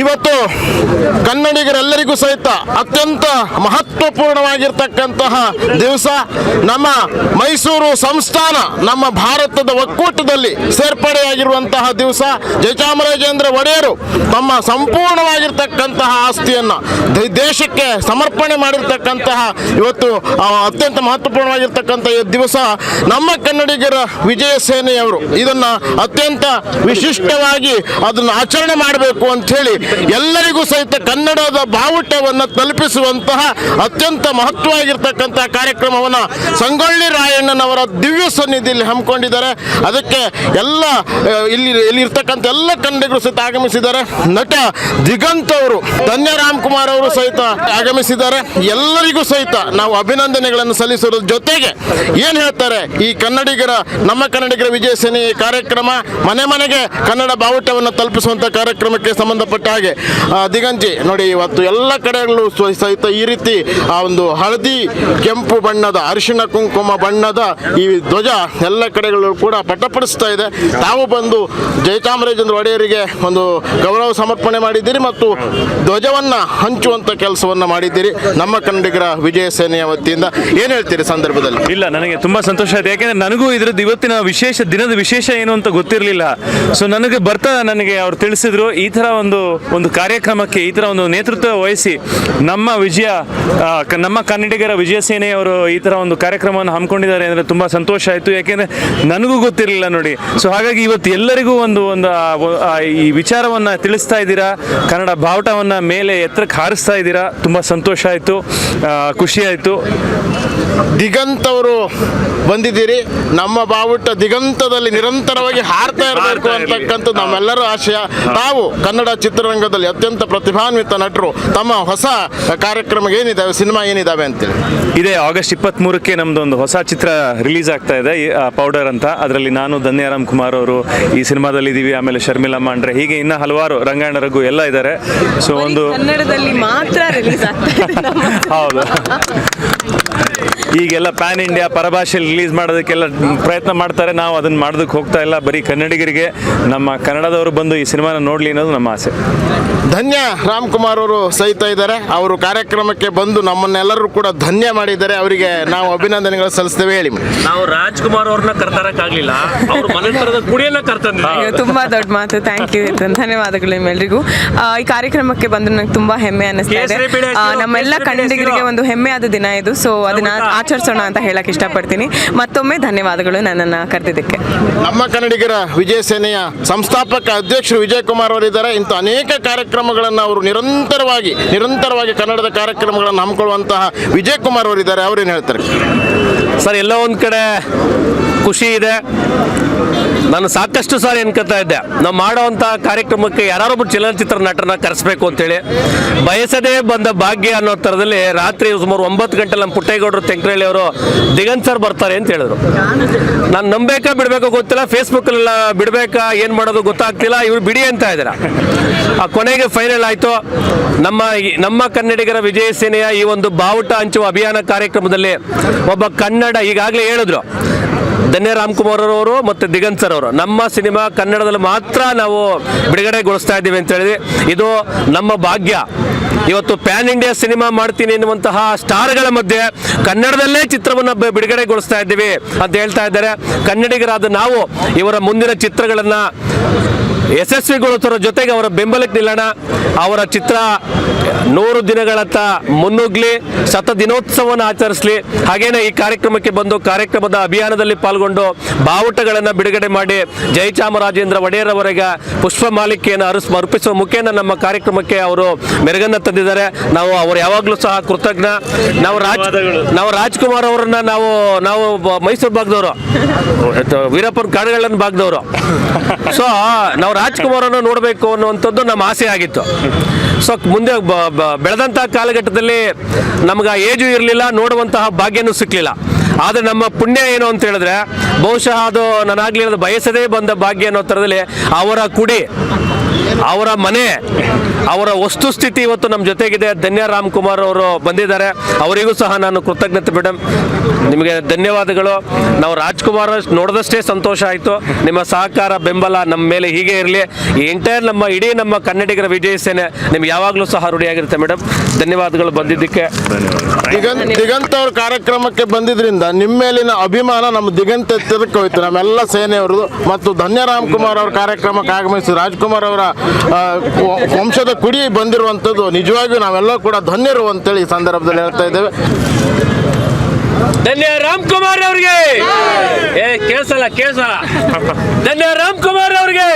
ಇವತ್ತು ಕನ್ನಡಿಗರೆಲ್ಲರಿಗೂ ಸಹಿತ ಅತ್ಯಂತ ಮಹತ್ವಪೂರ್ಣವಾಗಿರ್ತಕ್ಕಂತಹ ದಿವಸ ನಮ್ಮ ಮೈಸೂರು ಸಂಸ್ಥಾನ, ನಮ್ಮ ಭಾರತದ ಒಕ್ಕೂಟದಲ್ಲಿ ಸೇರ್ಪಡೆಯಾಗಿರುವಂತಹ ದಿವಸ. ಜಯಚಾಮರಾಜೇಂದ್ರ ಒಡೆಯರು ತಮ್ಮ ಸಂಪೂರ್ಣವಾಗಿರ್ತಕ್ಕಂತಹ ಆಸ್ತಿಯನ್ನು ದೇಶಕ್ಕೆ ಸಮರ್ಪಣೆ ಮಾಡಿರ್ತಕ್ಕಂತಹ ಇವತ್ತು ಅತ್ಯಂತ ಮಹತ್ವಪೂರ್ಣವಾಗಿರ್ತಕ್ಕಂಥ ದಿವಸ ನಮ್ಮ ಕನ್ನಡಿಗರ ವಿಜಯ ಸೇನೆಯವರು ಇದನ್ನು ಅತ್ಯಂತ ವಿಶಿಷ್ಟವಾಗಿ ಅದನ್ನು ಆಚರಣೆ ಮಾಡಬೇಕು ಅಂತ ಹೇಳಿ ಎಲ್ಲರಿಗೂ ಸಹಿತ ಕನ್ನಡದ ಬಾವುಟವನ್ನು ತಲುಪಿಸುವಂತಹ ಅತ್ಯಂತ ಮಹತ್ವವಾಗಿರ್ತಕ್ಕಂತಹ ಕಾರ್ಯಕ್ರಮವನ್ನು ಸಂಗೊಳ್ಳಿ ರಾಯಣ್ಣನವರ ದಿವ್ಯ ಸನ್ನಿಧಿಯಲ್ಲಿ ಹಮ್ಮಿಕೊಂಡಿದ್ದಾರೆ. ಅದಕ್ಕೆ ಎಲ್ಲ ಇಲ್ಲಿ ಇಲ್ಲಿ ಇರ್ತಕ್ಕಂಥ ಎಲ್ಲ ಕನ್ನಡಿಗರು ಸಹಿತ ಆಗಮಿಸಿದ್ದಾರೆ. ನಟ ದಿಗಂತ್ ಅವರು, ಧನ್ಯ ರಾಮ್ಕುಮಾರ್ ಅವರು ಸಹಿತ ಆಗಮಿಸಿದ್ದಾರೆ. ಎಲ್ಲರಿಗೂ ಸಹಿತ ನಾವು ಅಭಿನಂದನೆಗಳನ್ನು ಸಲ್ಲಿಸೋದ್ರ ಜೊತೆಗೆ ಏನು ಹೇಳ್ತಾರೆ ಈ ಕನ್ನಡಿಗರ, ನಮ್ಮ ಕನ್ನಡಿಗರ ವಿಜಯ ಸೇನೆ ಕಾರ್ಯಕ್ರಮ, ಮನೆ ಮನೆಗೆ ಕನ್ನಡ ಬಾವುಟವನ್ನು ತಲುಪಿಸುವಂಥ ಕಾರ್ಯಕ್ರಮಕ್ಕೆ ಸಂಬಂಧಪಟ್ಟ ಹಾಗೆ ದಿಗಂಜಿ ನೋಡಿ, ಇವತ್ತು ಎಲ್ಲ ಕಡೆಗಳು ಸಹಿತ ಈ ರೀತಿ, ಆ, ಒಂದು ಹಳದಿ, ಕೆಂಪು ಬಣ್ಣದ, ಅರಿಶಿಣ ಕುಂಕುಮ ಬಣ್ಣದ ಈ ಧ್ವಜ ಎಲ್ಲ ಕಡೆಗಳಲ್ಲೂ ಕೂಡ ಪಟ್ಟಪಡಿಸ್ತಾ ಇದೆ. ತಾವು ಬಂದು ಜಯಚಾಮರಾಜೇಂದ್ರ ಒಡೆಯರಿಗೆ ಒಂದು ಗೌರವ ಸಮರ್ಪಣೆ ಮಾಡಿದ್ದೀರಿ ಮತ್ತು ಧ್ವಜವನ್ನು ಹಂಚುವಂಥ ಕೆಲಸವನ್ನು ಮಾಡಿದ್ದೀರಿ. ನಮ್ಮ ಕನ್ನಡಿಗರ ವಿಜಯ ಸೇನೆಯ ವತಿಯಿಂದ ಏನು ಹೇಳ್ತೀರಿ ಸಂದರ್ಭದಲ್ಲಿ? ಇಲ್ಲ, ನನಗೆ ತುಂಬಾ ಸಂತೋಷ ಆಯ್ತು. ಯಾಕೆಂದ್ರೆ ನನಗೂ ಇದ್ರದ್ದು ಇವತ್ತಿನ ವಿಶೇಷ, ದಿನದ ವಿಶೇಷ ಏನು ಅಂತ ಗೊತ್ತಿರಲಿಲ್ಲ. ಸೊ ನನಗೆ ಬರ್ತಾ ನನಗೆ ಅವ್ರು ತಿಳಿಸಿದ್ರು. ಈ ತರ ಒಂದು ಒಂದು ಕಾರ್ಯಕ್ರಮಕ್ಕೆ ಈ ಥರ ಒಂದು ನೇತೃತ್ವ ವಹಿಸಿ ನಮ್ಮ ವಿಜಯ ಕ- ನಮ್ಮ ಕನ್ನಡಿಗರ ವಿಜಯ ಸೇನೆಯವರು ಈ ಥರ ಒಂದು ಕಾರ್ಯಕ್ರಮವನ್ನು ಹಮ್ಮಿಕೊಂಡಿದ್ದಾರೆ ಅಂದ್ರೆ ತುಂಬಾ ಸಂತೋಷ ಆಯಿತು. ಯಾಕೆಂದ್ರೆ ನನಗೂ ಗೊತ್ತಿರಲಿಲ್ಲ ನೋಡಿ. ಸೊ ಹಾಗಾಗಿ ಇವತ್ತು ಎಲ್ಲರಿಗೂ ಒಂದು ಒಂದು ಈ ವಿಚಾರವನ್ನ ತಿಳಿಸ್ತಾ ಇದ್ದೀರಾ? ಕನ್ನಡ ಬಾವುಟವನ್ನ ಮೇಲೆ ಎತ್ತರಕ್ಕೆ ಹಾರಿಸ್ತಾ ಇದ್ದೀರಾ? ತುಂಬಾ ಸಂತೋಷ ಆಯಿತು. ಖುಷಿಯಾಯಿತು ಖುಷಿ ಆಯ್ತು. ದಿಗಂತ್ ಅವರು ಬಂದಿದ್ದೀರಿ. ನಮ್ಮ ಬಾವುಟ ದಿಗಂತದಲ್ಲಿ ನಿರಂತರವಾಗಿ ಹಾರ್ತಾ ಇರಬೇಕು ಅಂತಕ್ಕಂಥ ನಮ್ಮೆಲ್ಲರೂ ಅಂತಕ್ಕಂಥದ್ದು ನಮ್ಮೆಲ್ಲರ ಆಶಯ. ತಾವು ಕನ್ನಡ ಚಿತ್ರರಂಗದಲ್ಲಿ ಅತ್ಯಂತ ಪ್ರತಿಭಾನ್ವಿತ ನಟರು ತಮ್ಮ ಹೊಸ ಕಾರ್ಯಕ್ರಮ ಏನಿದಾವೆ ಸಿನಿಮಾ ಏನಿದಾವೆ ಅಂತೇಳಿ? ಇದೇ ಆಗಸ್ಟ್ ಇಪ್ಪತ್ತ್ ಮೂರಕ್ಕೆ ನಮ್ದು ಒಂದು ಹೊಸ ಚಿತ್ರ ರಿಲೀಸ್ ಆಗ್ತಾ ಇದೆ ಪೌಡರ್ ಅಂತ. ಅದರಲ್ಲಿ ನಾನು ಧನ್ಯಾರಾಮ್ ಕುಮಾರ್ ಅವರು ಈ ಸಿನಿಮಾದಲ್ಲಿ ಇದೀವಿ ಆಮೇಲೆ ಶರ್ಮಿಲಾ ಮಾಂಡ್ರೆ ಹೀಗೆ ಇನ್ನ ಹಲವಾರು ರಂಗಾಯಣ ರಘು ಎಲ್ಲ ಇದ್ದಾರೆ. ಸೊ ಒಂದು ಕನ್ನಡದಲ್ಲಿ ಮಾತ್ರ ರಿಲೀಸ್ ಆಗ್ತಾ ಇದೆ ನಮ್ಮ ಹೌದು. ಈಗೆಲ್ಲ ಪ್ಯಾನ್ ಇಂಡಿಯಾ ಪರಭಾಷೆಯಲ್ಲಿ ರಿಲೀಸ್ ಮಾಡೋದಕ್ಕೆಲ್ಲ ಪ್ರಯತ್ನ ಮಾಡ್ತಾರೆ. ನಾವು ಅದನ್ನ ಮಾಡೋದಕ್ಕೆ ಹೋಗ್ತಾ ಇಲ್ಲ. ಬರೀ ಕನ್ನಡಿಗರಿಗೆ ನಮ್ಮ ಕನ್ನಡದವರು ಬಂದು ಈ ಸಿನಿಮಾನ ನೋಡಲಿ ಅನ್ನೋದು ನಮ್ಮ ಆಸೆ. ಧನ್ಯ ರಾಮ್ಕುಮಾರ್ ಅವರು ಸಹಿತ ಇದ್ದಾರೆ. ಅವರು ಕಾರ್ಯಕ್ರಮಕ್ಕೆ ಬಂದು ನಮ್ಮನ್ನೆಲ್ಲರೂ ಕೂಡ ಧನ್ಯ ಮಾಡಿದ್ದಾರೆ. ಅವರಿಗೆ ನಾವು ಅಭಿನಂದನೆಗಳು ಸಲ್ಲಿಸ್ತೇವೆ. ಹೇಳಿ. ನಾವು ರಾಜ್ಕುಮಾರ್ ಅವ್ರನ್ನ ಕರ್ತಾರಕ್ಕಾಗಲಿಲ್ಲ ಅವ್ರ ಮನೆ ತುಂಬಾ ದೊಡ್ಡ ಮಾತು. ಥ್ಯಾಂಕ್ ಯು ಧನ್ಯವಾದಗಳು ನಿಮ್ಮೆಲ್ರಿಗೂ. ಈ ಕಾರ್ಯಕ್ರಮಕ್ಕೆ ಬಂದು ನಂಗೆ ತುಂಬಾ ಹೆಮ್ಮೆ ಅನ್ನಿಸ್ತಾ ಇದೆ. ನಮ್ಮೆಲ್ಲ ಕನ್ನಡಿಗರಿಗೆ ಒಂದು ಹೆಮ್ಮೆಯಾದ ದಿನ ಇದು. ಸೊ ಅದನ್ನ ಆಚರಿಸೋಣ ಅಂತ ಹೇಳಕ್ ಇಷ್ಟಪಡ್ತೀನಿ. ಮತ್ತೊಮ್ಮೆ ಧನ್ಯವಾದಗಳು ನನ್ನನ್ನು ಕರೆದಿದ್ದಕ್ಕೆ. ನಮ್ಮ ಕನ್ನಡಿಗರ ವಿಜಯ ಸೇನೆಯ ಸಂಸ್ಥಾಪಕ ಅಧ್ಯಕ್ಷರು ವಿಜಯ್ ಕುಮಾರ್ ಅವರಿದ್ದಾರೆ. ಇಂಥ ಅನೇಕ ಕಾರ್ಯಕ್ರಮಗಳನ್ನು ಅವರು ನಿರಂತರವಾಗಿ ನಿರಂತರವಾಗಿ ಕನ್ನಡದ ಕಾರ್ಯಕ್ರಮಗಳನ್ನು ಹಮ್ಮಿಕೊಳ್ಳುವಂತಹ ವಿಜಯ್ ಕುಮಾರ್ ಅವರಿದ್ದಾರೆ. ಅವ್ರೇನು ಹೇಳ್ತಾರೆ? ಸರ್ ಎಲ್ಲೋ ಒಂದು ಕಡೆ ಖುಷಿ ಇದೆ. ನಾನು ಸಾಕಷ್ಟು ಸಾರಿ ಅನ್ಕೋತಾ ಇದ್ದೆ. ನಾವು ಮಾಡೋವಂಥ ಕಾರ್ಯಕ್ರಮಕ್ಕೆ ಯಾರೊಬ್ಬರು ಚಲನಚಿತ್ರ ನಟರನ್ನ ಕರೆಸ್ಬೇಕು ಅಂತೇಳಿ. ಬಯಸದೇ ಬಂದ ಭಾಗ್ಯ ಅನ್ನೋ ಥರದಲ್ಲಿ ರಾತ್ರಿ ಸುಮಾರು ಒಂಬತ್ತು ಗಂಟೆ ನಮ್ಮ ಪುಟ್ಟೇಗೌಡರು ತೆಂಕರಳ್ಳಿ ಅವರು ದಿಗಂತ್ ಸರ್ ಬರ್ತಾರೆ ಅಂತ ಹೇಳಿದ್ರು. ನಾನು ನಂಬೇಕಾ ಬಿಡಬೇಕೋ ಗೊತ್ತಿಲ್ಲ, ಫೇಸ್ಬುಕ್ಕಲ್ಲೆಲ್ಲ ಬಿಡಬೇಕಾ, ಏನು ಮಾಡೋದು ಗೊತ್ತಾಗ್ತಿಲ್ಲ, ಇವ್ರು ಬಿಡಿ ಅಂತ ಇದ್ದಾರೆ. ಆ ಕೊನೆಗೆ ಫೈನಲ್ ಆಯಿತು. ನಮ್ಮ ನಮ್ಮ ಕನ್ನಡಿಗರ ವಿಜಯ ಸೇನೆಯ ಈ ಒಂದು ಬಾವುಟ ಹಂಚುವ ಅಭಿಯಾನ ಕಾರ್ಯಕ್ರಮದಲ್ಲಿ ಒಬ್ಬ ಕನ್ನಡ ಈಗಾಗಲೇ ಹೇಳಿದ್ರು. ಧನ್ಯ ರಾಮ್ಕುಮಾರ್ ಅವರು, ಮತ್ತು ದಿಗಂತ್ ಸರ್ ಅವರು. ನಮ್ಮ ಸಿನಿಮಾ ಕನ್ನಡದಲ್ಲಿ ಮಾತ್ರ ನಾವು ಬಿಡುಗಡೆಗೊಳಿಸ್ತಾ ಇದ್ದೀವಿ ಅಂತ ಹೇಳಿದ್ವಿ. ಇದು ನಮ್ಮ ಭಾಗ್ಯ. ಇವತ್ತು ಪ್ಯಾನ್ ಇಂಡಿಯಾ ಸಿನಿಮಾ ಮಾಡ್ತೀನಿ ಎನ್ನುವಂತಹ ಸ್ಟಾರ್ಗಳ ಮಧ್ಯೆ ಕನ್ನಡದಲ್ಲೇ ಚಿತ್ರವನ್ನು ಬಿಡುಗಡೆಗೊಳಿಸ್ತಾ ಇದ್ದೀವಿ ಅಂತ ಹೇಳ್ತಾ ಇದ್ದಾರೆ. ಕನ್ನಡಿಗರಾದ ನಾವು ಇವರ ಮುಂದಿನ ಚಿತ್ರಗಳನ್ನು ಯಶಸ್ವಿಗೊಳಿಸೋರ ಜೊತೆಗೆ ಅವರ ಬೆಂಬಲಕ್ಕೆ ನಿಲ್ಲೋಣ. ಅವರ ಚಿತ್ರ ನೂರು ದಿನಗಳತ್ತ ಮುನ್ನುಗ್ಲಿ ಶತ ದಿನೋತ್ಸವವನ್ನು ಆಚರಿಸಲಿ. ಹಾಗೇನೆ ಈ ಕಾರ್ಯಕ್ರಮಕ್ಕೆ ಬಂದು ಕಾರ್ಯಕ್ರಮದ ಅಭಿಯಾನದಲ್ಲಿ ಪಾಲ್ಗೊಂಡು ಬಾವುಟಗಳನ್ನು ಬಿಡುಗಡೆ ಮಾಡಿ ಜಯಚಾಮರಾಜೇಂದ್ರ ಒಡೆಯರ್ ಅವರಿಗೆ ಪುಷ್ಪ ಮಾಲಿಕೆಯನ್ನು ಅರ್ಸ್ ಅರ್ಪಿಸುವ ಮುಖೇನ ನಮ್ಮ ಕಾರ್ಯಕ್ರಮಕ್ಕೆ ಅವರು ಮೆರುಗನ್ನು ತಂದಿದ್ದಾರೆ. ನಾವು ಅವರು ಯಾವಾಗಲೂ ಸಹ ಕೃತಜ್ಞ. ನಾವು ರಾಜ್ ನಾವು ರಾಜ್ಕುಮಾರ್ ಅವರನ್ನ ನಾವು ನಾವು ಮೈಸೂರು ಭಾಗದವರು. ವೀರಪ್ಪನ ಕಾಡುಗಳನ್ನ ಭಾಗದವರು. ಸೊ ನಾವು ರಾಜ್ಕುಮಾರ್ ಅನ್ನು ನೋಡಬೇಕು ಅನ್ನುವಂಥದ್ದು ನಮ್ಮ ಆಸೆ ಆಗಿತ್ತು. ಸೊ ಮುಂದೆ ಬೆಳೆದಂಥ ಕಾಲಘಟ್ಟದಲ್ಲಿ ನಮ್ಗೆ ಏಜು ಇರಲಿಲ್ಲ, ನೋಡುವಂತಹ ಭಾಗ್ಯನೂ ಸಿಕ್ಕಲಿಲ್ಲ ಆದರೆ ನಮ್ಮ ಪುಣ್ಯ ಏನು ಅಂತ ಹೇಳಿದ್ರೆ, ಬಹುಶಃ ಅದು ನಾನಾಗ್ಲಿ ಬಯಸದೇ ಬಂದ ಭಾಗ್ಯ ಅನ್ನೋ ಥರದಲ್ಲಿ ಅವರ ಕುಡಿ ಅವರ ಮನೆ, ಅವರ ವಸ್ತುಸ್ಥಿತಿ ಇವತ್ತು ನಮ್ಮ ಜೊತೆಗಿದೆ. ಧನ್ಯ ರಾಮ್ ಕುಮಾರ್ ಅವರು ಬಂದಿದ್ದಾರೆ. ಅವರಿಗೂ ಸಹ ನಾನು ಕೃತಜ್ಞತೆ ಮೇಡಮ್ ನಿಮಗೆ ಧನ್ಯವಾದಗಳು. ನಾವು ರಾಜ್ಕುಮಾರ್ ನೋಡಿದಷ್ಟೇ ಸಂತೋಷ ಆಯಿತು. ನಿಮ್ಮ ಸಹಕಾರ, ಬೆಂಬಲ ನಮ್ಮ ಮೇಲೆ ಹೀಗೆ ಇರಲಿ. ಎಂಟೈರ್ ನಮ್ಮ ಇಡೀ ನಮ್ಮ ಕನ್ನಡಿಗರ ವಿಜಯ ಸೇನೆ ನಿಮ್ಗೆ ಯಾವಾಗಲೂ ಸಹ ರೂಢಿಯಾಗಿರುತ್ತೆ ಮೇಡಮ್ ಧನ್ಯವಾದಗಳು ಬಂದಿದ್ದಕ್ಕೆ. ದಿಗಂತ್ ಅವ್ರ ಕಾರ್ಯಕ್ರಮಕ್ಕೆ ಬಂದಿದ್ರಿಂದ ನಿಮ್ಮ ಮೇಲಿನ ಅಭಿಮಾನ ನಮ್ಮ ದಿಗಂತ ಹೋಯ್ತು. ನಮ್ಮೆಲ್ಲ ಸೇನೆಯವರು ಮತ್ತು ಧನ್ಯ ರಾಮ್ಕುಮಾರ್ ಅವ್ರ ಕಾರ್ಯಕ್ರಮಕ್ಕೆ ಆಗಮಿಸಿ ರಾಜ್ಕುಮಾರ್ ಅವರ ವಂಶದ ಕುಡಿ ಬಂದಿರುವಂಥದ್ದು. ನಿಜವಾಗಿಯೂ ನಾವೆಲ್ಲ ಕೂಡ ಧನ್ಯರು ಅಂತೇಳಿ ಈ ಸಂದರ್ಭದಲ್ಲಿ ಹೇಳ್ತಾ ಇದ್ದೇವೆ. ಧನ್ಯ ರಾಮ್ ಕುಮಾರ್ ಅವ್ರಿಗೆ ಏ ಕೇಸಲ್ಲ ಕೇಳ್ಸಲ್ಲ ಧನ್ಯ ರಾಮ್ ಕುಮಾರ್ ಅವ್ರಿಗೆ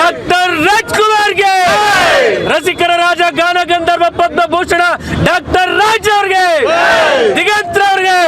ಡಾಕ್ಟರ್ ರಾಜ್ಕುಮಾರ್ಗೆ. ರಸಿಕರ ರಾಜ ಗಾನ ಗಂಧರ್ವ ಪದ್ಮಭೂಷಣ ಡಾಕ್ಟರ್ ರಾಜ್ ಅವ್ರಿಗೆ. ದಿಗಂತ್ರ ಅವ್ರಿಗೆ.